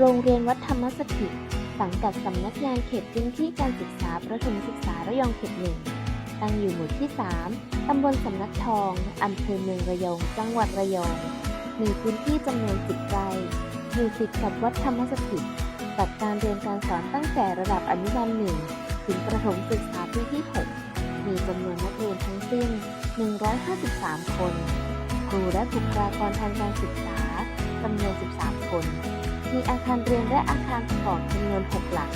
โรงเรียนวัดธรรมสถิต สังกัดสำนักงานเขตพื้นที่การศึกษาประถมศึกษาระยองเขตหนึ่ง ตั้งอยู่หมู่ที่ 3 ตำบลสำนักทอง อำเภอเมืองระยอง จังหวัดระยอง มีพื้นที่จำนวน10ไร่ อยู่ติดกับวัดธรรมสถิต จัดการเรียนการสอนตั้งแต่ระดับอนุบาลหนึ่งถึงประถมศึกษาปีที่ 6 มีจำนวนนักเรียนทั้งสิ้น 153 คน ครูและบุคลากรทางการศึกษาจำนวน 13 คน มีอาคารเรียนและอาคารประกอบจำนวน 6 หลัง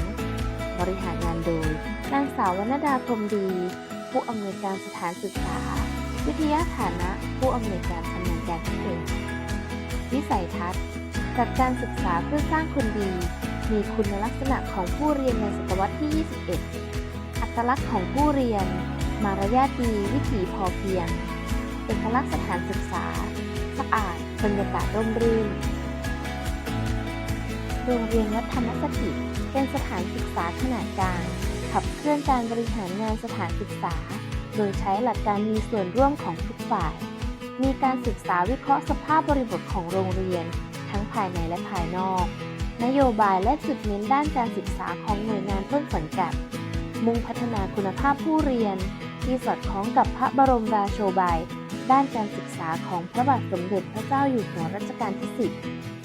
บริหารงานโดย นางสาววรรณดาพรมดี ผู้อำนวยการสถานศึกษา วิทยาฐานะ ผู้อำนวยการทำงานการพิเศษวิสัยทัศน์จัดการศึกษาเพื่อสร้างคนดี มีคุณลักษณะของผู้เรียนในศตวรรษที่ 21 อัตลักษณ์ของผู้เรียน มารยาทดีวิถีพอเพียง เอกลักษณ์สถานศึกษา สะอาด บรรยากาศร่มรื่น โรงเรียนวัดธรรมสถิต เป็นสถานศึกษาขนาดกลาง ขับเคลื่อนการบริหารงานสถานศึกษา โดยใช้หลักการมีส่วนร่วมของทุกฝ่าย มีการศึกษาวิเคราะห์สภาพบริบทของโรงเรียน ทั้งภายในและภายนอก นโยบายและจุดเน้นด้านการศึกษาของหน่วยงานต้นสังกัด มุ่งพัฒนาคุณภาพผู้เรียน ที่สอดคล้องกับพระบรมราโชบาย ด้านการศึกษาของพระบาทสมเด็จพระเจ้าอยู่หัวรัชกาลที่ 10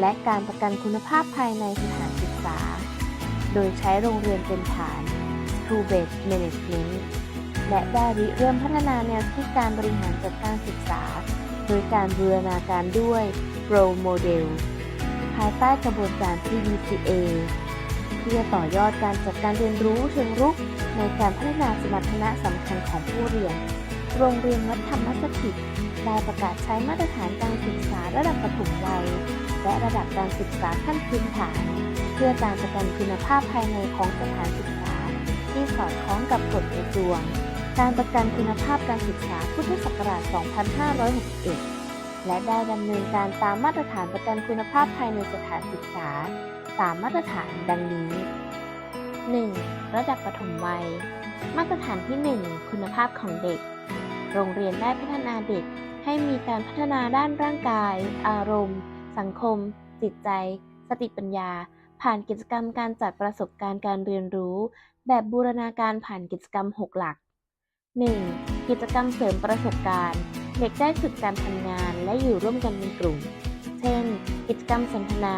และการประกันคุณภาพภายในสถานศึกษา โดยใช้โรงเรียนเป็นฐาน School Based Management และได้ริเริ่มพัฒนาแนวคิดการบริหารจัดการศึกษา โดยการบูรณาการด้วย Pro Model ภายใต้กระบวนการ PDCA เพื่อต่อยอดการจัดการเรียนรู้เชิงรุก ในการพัฒนาสมรรถนะสำคัญของผู้เรียน โรงเรียนวัดธรรมสถิตได้ประกาศใช้มาตรฐานการศึกษาระดับประถมวัย และระดับการศึกษาขั้นพื้นฐาน เพื่อการประกันคุณภาพภายในของสถานศึกษา ที่สอดคล้องกับกฎกระทรวง การประกันคุณภาพการศึกษาพุทธศักราช 2561 และได้ดำเนินการตามมาตรฐานประกันคุณภาพภายในสถานศึกษาตามมาตรฐานดังนี้ 1. ระดับประถมวัย มาตรฐานที่ 1 คุณภาพของเด็ก โรงเรียนได้พัฒนาเด็กให้มีการพัฒนาด้านร่างกาย อารมณ์ สังคม จิตใจ สติปัญญา ผ่านกิจกรรมการจัดประสบการณ์การเรียนรู้ แบบบูรณาการผ่านกิจกรรม 6 หลัก 1. กิจกรรมเสริมประสบการณ์ เด็กได้ฝึกการทำงานและอยู่ร่วมกันเป็นกลุ่ม เช่น กิจกรรมสนทนา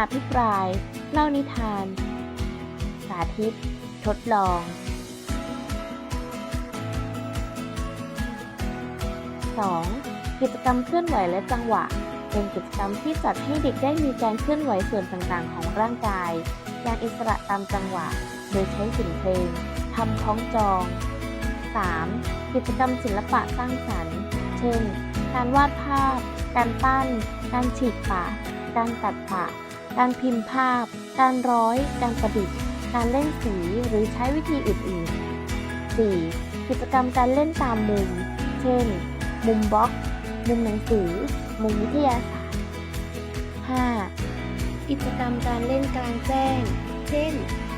อภิปราย เล่านิทาน สาธิต ทดลอง 2. กิจกรรมเคลื่อนไหวและจังหวะ เป็นกิจกรรมที่จัดให้เด็กได้มีการเคลื่อนไหวส่วนต่างๆ ของร่างกายอย่างอิสระตามจังหวะ โดยใช้สียงเพลงทำคล้องจอง 3. กิจกรรมศิลปะสร้างสรรค์ เช่น การวาดภาพ การปั้น การฉีกปากการตัดปะ การพิมพ์ภาพ การร้อย การประดิษฐ์ การเล่นสีหรือใช้วิธีอื่นๆ 4. กิจกรรมการเล่นตามมุม เช่น มุมบล็อก มุมหนังสือ มุมวิทยาศาสตร์ 5. กิจกรรมการเล่นกลางแจ้ง เช่น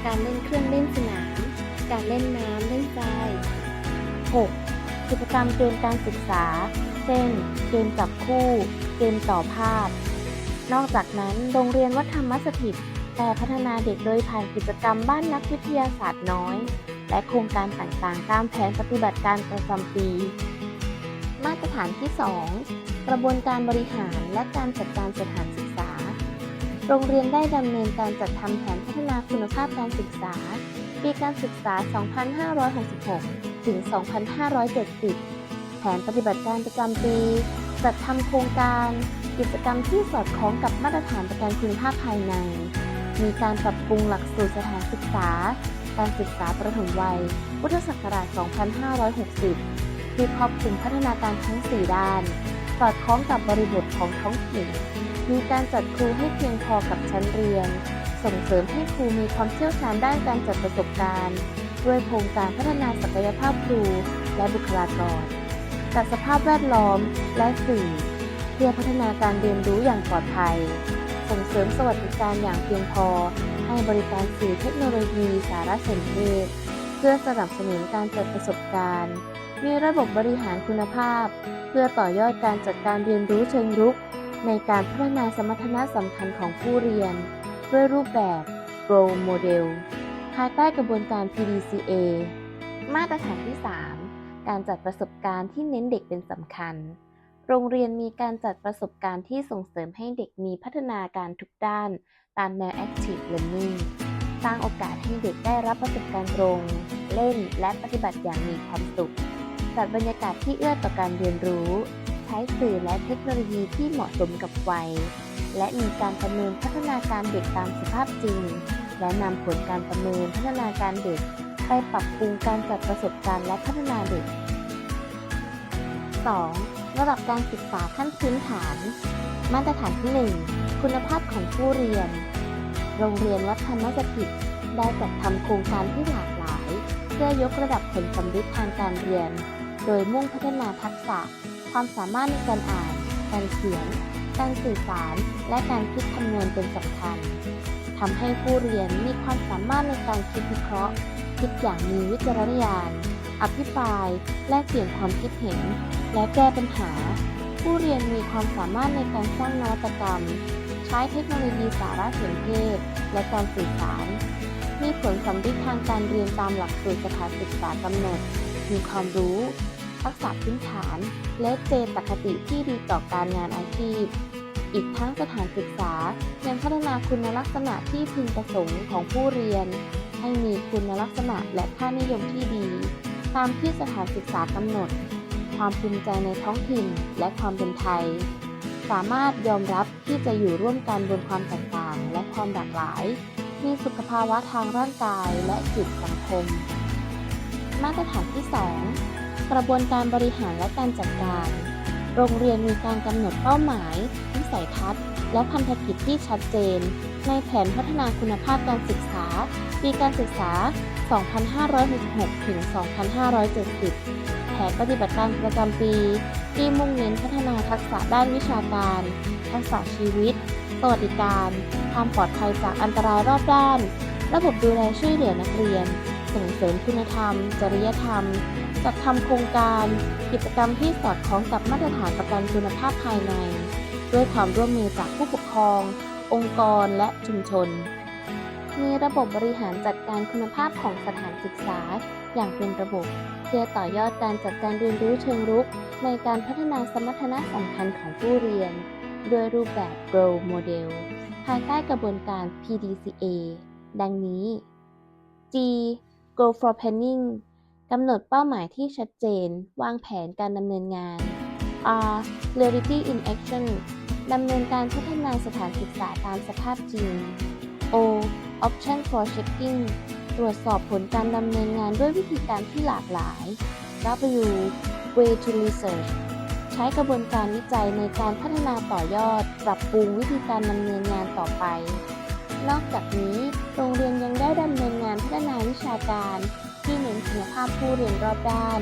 การเล่นเครื่องเล่นสนาม การเล่นน้ำเล่นทราย 6. กิจกรรมเกมการศึกษา เช่น เกมจับคู่ เกมต่อภาพ นอกจากนั้นโรงเรียนวัดธรรมสถิตแต่พัฒนาเด็กโดยผ่านกิจกรรมบ้านนักวิทยาศาสตร์น้อย และโครงการต่างๆ ตามแผนปฏิบัติการประจำปี มาตรฐานที่ 2 กระบวนการบริหารและการจัดการสถานศึกษา โรงเรียนได้ดำเนินการจัดทำแผนพัฒนาคุณภาพการศึกษา ปีการศึกษา 2566 ถึง 2570 แผนปฏิบัติการประจำปี จัดทำโครงการ กิจกรรมที่สอดคล้องกับมาตรฐานประกันคุณภาพภายใน มีการปรับปรุงหลักสูตรสถานศึกษา การศึกษาประถมวัย พุทธศักราช 2560 ที่ครอบคลุมพัฒนาการทั้ง 4 ด้าน สอดคล้องกับบริบทของท้องถิ่น มีการจัดครูให้เพียงพอกับชั้นเรียน ส่งเสริมให้ครูมีความเชี่ยวชาญด้านการจัดประสบการณ์ ด้วยโครงการพัฒนาศักยภาพครูและบุคลากร จัดสภาพแวดล้อมและสื่อ เพื่อพัฒนาการเรียนรู้อย่างปลอดภัย ส่งเสริมสวัสดิการอย่างเพียงพอ ให้บริการสื่อเทคโนโลยีสารสนเทศ เพื่อสนับสนุนการจัดประสบการณ์ มีระบบบริหารคุณภาพ เพื่อต่อยอดการจัดการเรียนรู้เชิงรุก ในการพัฒนาสมรรถนะสำคัญของผู้เรียน ด้วยรูปแบบ Role Model ภายใต้กระบวนการ PDCA มาตรฐานที่ 3 การจัดประสบการณ์ที่เน้นเด็กเป็นสำคัญ โรงเรียนมีการจัดประสบการณ์ที่ส่งเสริมให้เด็กมีพัฒนาการทุกด้าน ตามแนว Active Learning สร้างโอกาสให้เด็กได้รับประสบการณ์ตรง เล่นและปฏิบัติอย่างมีความสุข จัดบรรยากาศที่เอื้อต่อการเรียนรู้ ใช้สื่อและเทคโนโลยีที่เหมาะสมกับวัย และมีการประเมินพัฒนาการเด็กตามสภาพจริง และนำผลการประเมินพัฒนาการเด็ก ไปปรับปรุงการจัดประสบการณ์และพัฒนาเด็ก 2. ระดับการศึกษาขั้นพื้นฐาน มาตรฐานที่ 1 คุณภาพของผู้เรียน โรงเรียนวัดธรรมสถิตได้จัดทำโครงการที่หลากหลาย เพื่อยกระดับผลสำเร็จทางการเรียน โดยมุ่งพัฒนาทักษะ ความสามารถในการอ่าน การเขียน การสื่อสาร และการคิดคำนวณเป็นสำคัญทำให้ผู้เรียนมีความสามารถในการคิดวิเคราะห์ คิดอย่างมีวิจารณญาณ อภิปราย แลกเปลี่ยนความคิดเห็น และแก้ปัญหา ผู้เรียนมีความสามารถในการสร้างนวัตกรรม ใช้เทคโนโลยีสารสนเทศ และการสื่อสาร มีผลสำเร็จทางการเรียนตามหลักสูตรสถานศึกษากำหนด มีความรู้ ทักษะพื้นฐาน และเจตคติที่ดีต่อการงานอาชีพ อีกทั้งสถานศึกษายังพัฒนาคุณลักษณะที่พึงประสงค์ของผู้เรียน ให้มีคุณลักษณะและค่านิยมที่ดี ตามที่สถานศึกษากำหนด ความภูมิใจในท้องถิ่นและความเป็นไทย สามารถยอมรับที่จะอยู่ร่วมกันบนความแตกต่างและความหลากหลาย มีสุขภาวะทางร่างกายและจิตสังคม มาตรฐานที่ 2 กระบวนการบริหารและการจัดการ โรงเรียนมีการกำหนดเป้าหมาย วิสัยทัศน์ และพันธกิจที่ชัดเจน ในแผนพัฒนาคุณภาพการศึกษา ปีการศึกษา 2566 ถึง 2570 แผนปฏิบัติการประจำปี ที่มุ่งเน้นพัฒนาทักษะด้านวิชาการ ทักษะชีวิตสวัสดิการ ความปลอดภัยจากอันตรายรอบด้าน ระบบดูแลช่วยเหลือนักเรียน ส่งเสริมคุณธรรม จริยธรรม จัดทำโครงการกิจกรรมที่สอดคล้องกับมาตรฐานประกันคุณภาพภายใน ด้วยความร่วมมือจากผู้ปกครอง องค์กรและชุมชน มีระบบบริหารจัดการคุณภาพของสถานศึกษา อย่างเป็นระบบ เพื่อต่อยอดการจัดการเรียนรู้เชิงรุก ในการพัฒนาสมรรถนะสำคัญของผู้เรียน ด้วยรูปแบบ Role Model ภายใต้กระบวนการ PDCA ดังนี้ G Go for Planning กำหนดเป้าหมายที่ชัดเจน วางแผนการดำเนินงาน R Reality in Action ดำเนินการพัฒนาสถานศึกษาตามสภาพจริง O Option for Checking ตรวจสอบผลการดำเนินงานด้วยวิธีการที่หลากหลาย W Way to Research ใช้กระบวนการวิจัยในการพัฒนาต่อยอด ปรับปรุงวิธีการดำเนินงานต่อไป นอกจากนี้ โรงเรียนยังได้ดำเนินงานพัฒนาวิชาการ ที่เน้นคุณภาพผู้เรียนรอบด้าน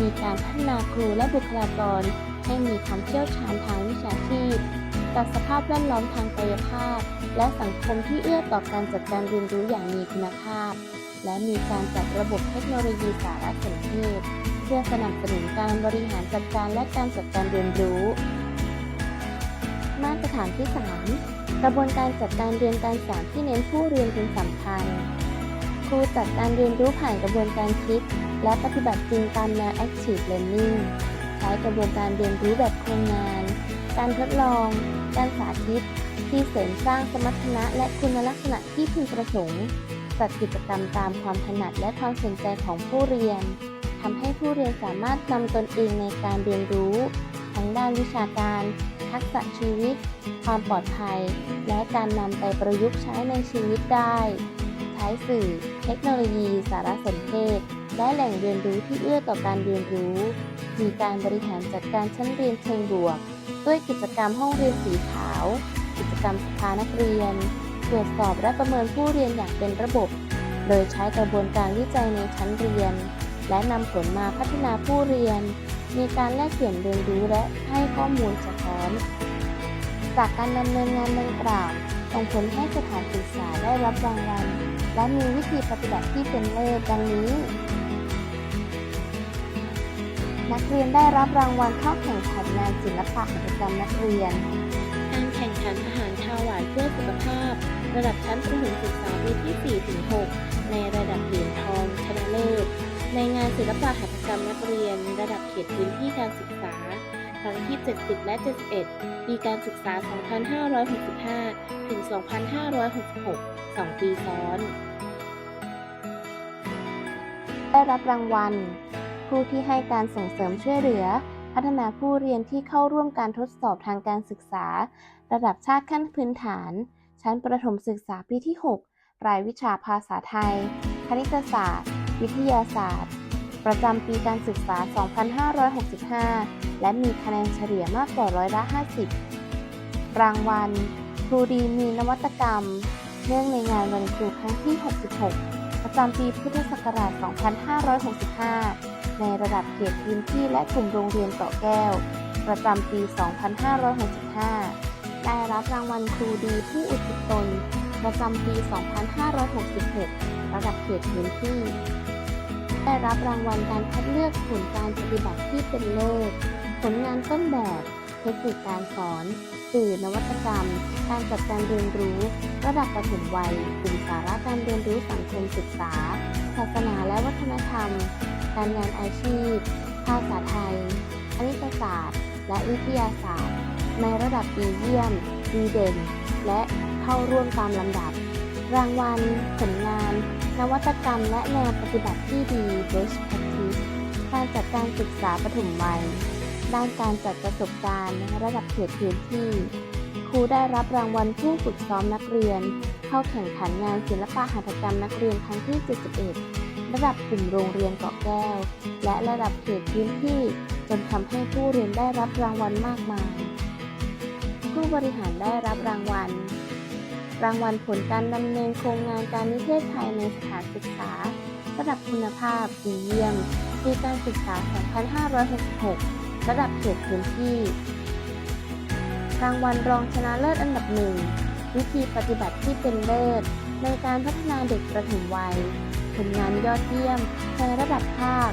มีการพัฒนาครูและบุคลากร ให้มีความเชี่ยวชาญทางวิชาชีพจัดสภาพแวดล้อมทางกายภาพ และสังคมที่เอื้อต่อการจัดการเรียนรู้อย่างมีคุณภาพ และมีการจัดระบบเทคโนโลยีสารสนเทศ เพื่อสนับสนุนการบริหารจัดการและการจัดการเรียนรู้ มาตรฐานที่ 3 กระบวนการจัดการเรียนการสอนที่เน้นผู้เรียนเป็นสำคัญ ครูจัดการเรียนรู้ผ่านกระบวนการคิด และปฏิบัติจริงตามแนว Active Learning ใช้กระบวนการเรียนรู้แบบโครงงาน การทดลอง การสาธิต ที่เสริมสร้างสมรรถนะและคุณลักษณะที่พึงประสงค์จัดกิจกรรมตามความถนัดและความสนใจของผู้เรียนทำให้ผู้เรียนสามารถนำตนเองในการเรียนรู้ ทั้งด้านวิชาการ ทักษะชีวิต ความปลอดภัย และการนำไปประยุกต์ใช้ในชีวิตได้ ใช้สื่อ เทคโนโลยี สารสนเทศ และแหล่งเรียนรู้ที่เอื้อต่อการเรียนรู้ มีการบริหารจัดการชั้นเรียนเชิงบวก ด้วยกิจกรรมห้องเรียนสีขาว กิจกรรมสภานักเรียน ตรวจสอบและประเมินผู้เรียนอย่างเป็นระบบ โดยใช้กระบวนการวิจัยในชั้นเรียน และนำผลมาพัฒนาผู้เรียน มีการแลกเปลี่ยนเรียนรู้และให้ข้อมูลสะท้อนจากการดำเนินงานดังกล่าวส่งผลให้สถานศึกษาได้รับรางวัล และมีวิธีปฏิบัติที่เป็นเลิศดังนี้ นักเรียนได้รับรางวัลเข้าแข่งขันงานศิลปะกิจกรรมนักเรียน การแข่งขันอาหารคาวหวานเพื่อสุขภาพ ระดับชั้นประถมศึกษาปีที่ 4-6 ในระดับเหรียญทองชนะเลิศ ในงานศิลปะหัตถกรรมนักเรียน ระดับเขตพื้นที่การศึกษาครั้งที่ 70 และ 71 ปีการศึกษา 2565 ถึง 2566 2 ปีซ้อน ได้รับรางวัล ผู้ที่ให้การส่งเสริมช่วยเหลือ พัฒนาผู้เรียนที่เข้าร่วมการทดสอบทางการศึกษา ระดับชาติขั้นพื้นฐาน ชั้นประถมศึกษาปีที่ 6 รายวิชาภาษาไทย คณิตศาสตร์ วิทยาศาสตร์ ประจำปีการศึกษา 2565 และมีคะแนนเฉลี่ยมากกว่าร้อยละ 50 รางวัล ครูดีมีนวัตกรรม เนื่องในงานวันครูครั้งที่ 66 ประจำปีพุทธศักราช 2565 ในระดับเขตพื้นที่และกลุ่มโรงเรียนเกาะแก้ว ประจำปี 2565 ได้รับรางวัลครูดีผู้อุทิศตนประจำปี 2566 ระดับเขตพื้นที่ ได้รับรางวัลการคัดเลือกผลการปฏิบัติที่เป็นเลิศ ผลงานต้นแบบ เทคนิคการสอน สื่อนวัตกรรม การจัดการเรียนรู้ ระดับประถมวัยกลุ่มสาระการเรียนรู้สังคมศึกษา ศาสนาและวัฒนธรรม การงานอาชีพ ภาษาไทย คณิตศาสตร์ และวิทยาศาสตร์ ในระดับดีเยี่ยม ดีเด่น และเข้าร่วมตามลำดับ รางวัล ผลงาน นวัตกรรม และแนวปฏิบัติที่ดี Best Practice การจัดการศึกษาปฐมวัย ด้านการจัดประสบการณ์ระดับเขตพื้นที่ ครูได้รับรางวัลผู้ฝึกซ้อมนักเรียน เข้าแข่งขันงานศิลปะหัตถกรรมนักเรียนครั้งที่ 71 ระดับกลุ่มโรงเรียนเกาะแก้ว และระดับเขตพื้นที่จนทำให้ผู้เรียนได้รับรางวัลมากมาย ผู้บริหารได้รับรางวัล รางวัลผลการดำเนินโครงงานการนิเทศไทยในสถานศึกษา ระดับคุณภาพดีเยี่ยมปีการศึกษา 2566 ระดับเขตพื้นที่ รางวัลรองชนะเลิศอันดับหนึ่ง วิธีปฏิบัติที่เป็นเลิศ ในการพัฒนาเด็กประถมวัย ผลงานยอดเยี่ยมในระดับภาค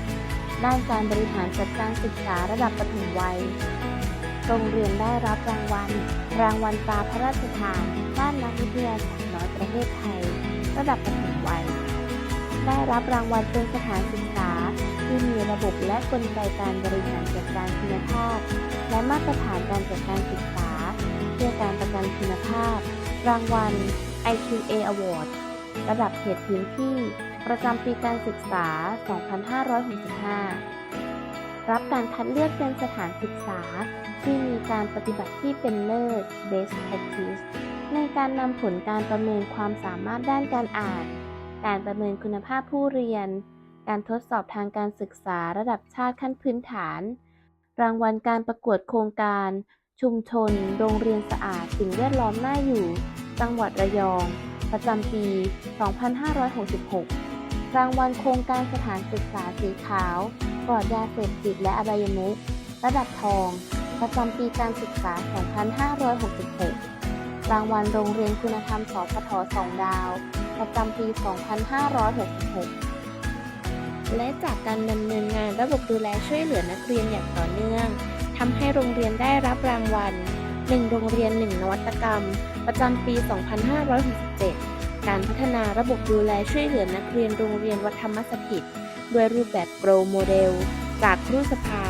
ด้านการบริหารจัดการศึกษาระดับประถมวัย โรงเรียนได้รับรางวัล รางวัลตราพระราชทานด้านนักวิทยาศาสตร์น้อยประเทศไทย ระดับประถมวัย ได้รับรางวัลเป็นสถานศึกษา ที่มีระบบและกลไกการบริหารจัดการคุณภาพ และมาตรฐานการจัดการศึกษา เพื่อการประกันคุณภาพ รางวัล IQA Award ระดับเขตพื้นที่ ประจำปีการศึกษา 2565 รับการคัดเลือกเป็นสถานศึกษา ที่มีการปฏิบัติที่เป็นเลิศ Best Practice ในการนำผลการประเมินความสามารถด้านการอ่าน การประเมินคุณภาพผู้เรียน การทดสอบทางการศึกษาระดับชาติขั้นพื้นฐาน รางวัลการประกวดโครงการ ชุมชน โรงเรียนสะอาด สิ่งแวดล้อมน่าอยู่ จังหวัดระยอง ประจำปี 2566 รางวัลโครงการสถานศึกษาสีขาว ปลอดยาเสพติดและอบายมุขระดับทอง ประจำปีการศึกษา 2566 รางวัลโรงเรียนคุณธรรมสพทสองดาว ประจำปี 2566 และจากการดำเนินงานระบบดูแลช่วยเหลือนักเรียนอย่างต่อเนื่องทำให้โรงเรียนได้รับรางวัล 1 โรงเรียน 1 นวัตกรรม ประจำปี 2567 การพัฒนาระบบดูแลช่วยเหลือนักเรียนโรงเรียนวัดธรรมสถิต ด้วยรูปแบบโกลโมเดล จากครูสภา